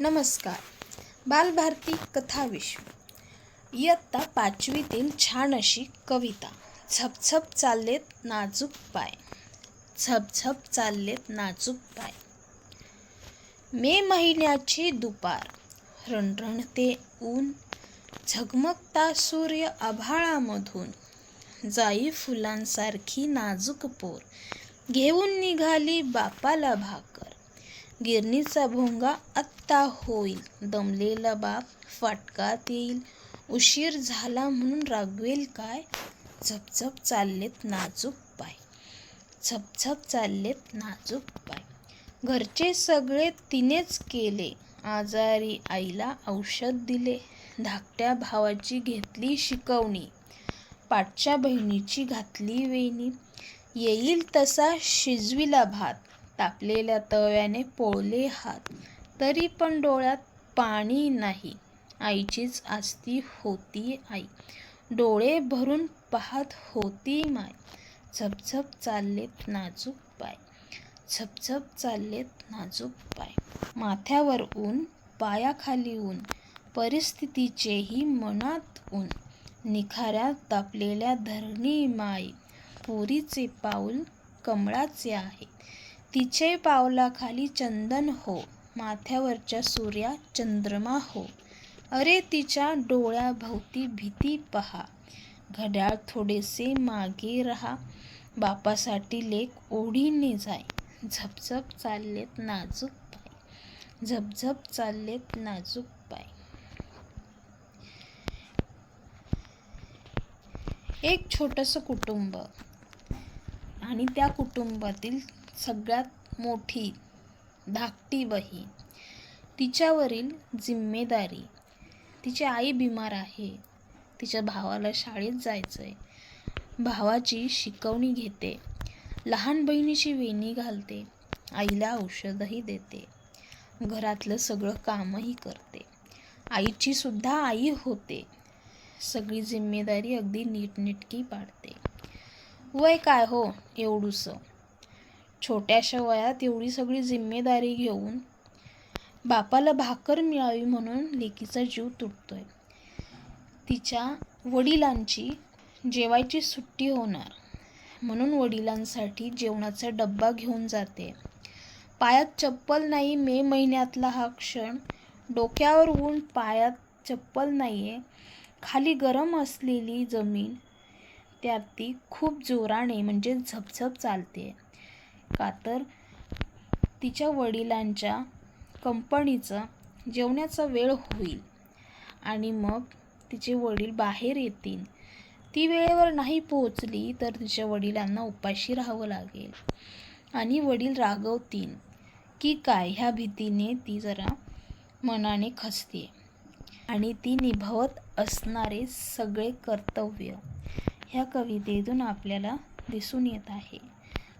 नमस्कार. बालभारती कथाविश्व इयत्ता पाचवीतील छान अशी कविता. झपझप चाललेत नाजूक पाय. झपझप चाललेत नाजूक पाय. मे महिन्याची दुपार. रणरणते ऊन. झगमगता सूर्य आभाळामधून. जाई फुलांसारखी नाजूक पोर. घेऊन निघाली बापाला भाक. गिरणीचा भोंगा आत्ता होईल. दमलेला बाप फाटकात येईल. उशीर झाला म्हणून रागवेल काय? झपझप चाललेत नाजूक पाय. झपझप चाललेत नाजूक पाय. घरचे सगळे तिनेच केले. आजारी आईला औषध दिले. धाकट्या भावाची घेतली शिकवणी. पाठच्या बहिणीची घातली वेणी. येईल तसा शिजविला भात. तापलेल्या तव्याने पोळले हात. तरी पण डोळ्यात पाणी नाही. आईचीच आस्ती होती आई. डोळे भरून पाहत होती माय. झपझप चाललेत नाजूक पाय. झपझप चाललेत नाजूक पाय. माथ्यावर ऊन पायाखाली ऊन. परिस्थितीचेही मनात ऊन. निखाऱ्यात तापलेल्या धरणी माई पोरीचे पाऊल कमळाचे आहे. तिचे पावलाखाली चंदन हो माथ्यावरच्या सूर्या चंद्रमा हो. अरे तिच्या डोळ्याभोवती भीती पहा. घड्याळ थोडेसे मागे रहा. बापासाठी लेक ओढीने जाय. झपझप चाललेत नाजूक पाय. झपझप चाललेत नाजूक पाय. एक छोटंसं कुटुंब. आणि त्या कुटुंबातील सगळ्यात मोठी धाकटी बहीण. तिच्यावरील जिम्मेदारी तिची आई बिमार आहे तिच्या भावाला शाळेत जायचं आहे भावाची शिकवणी घेते लहान बहिणीची वेणी घालते आईला औषधही देते घरातलं सगळं कामही करते. आईची सुद्धा आई होते. सगळी जिम्मेदारी अगदी नीटनेटकी पाडते. वय काय हो एवढूसं? छोट्याशा वयात एवढी सगळी जिम्मेदारी घेऊन बापाला भाकर मिळावी म्हणून लेकीचा जीव तुटतोय. तिच्या वडिलांची जेवायची सुट्टी होणार म्हणून वडिलांसाठी जेवणाचा डब्बा घेऊन जाते. पायात चप्पल नाही मे महिन्यातला हा क्षण डोक्यावर ऊन पायात चप्पल नाही आहे खाली गरम असलेली जमीन त्यात ती खूप जोराने म्हणजे झपझप चालते. का तर तिच्या वडिलांच्या कंपनीचा जेवण्याचा वेळ होईल आणि मग तिचे वडील बाहेर येतील. ती वेळेवर नाही पोहोचली तर तिच्या वडिलांना उपाशी राहावं लागेल आणि वडील रागवतील की काय ह्या भीतीने ती जरा मनाने खचते आणि ती निभवत असणारे सगळे कर्तव्य ह्या कवितेतून आपल्याला दिसून येत आहे.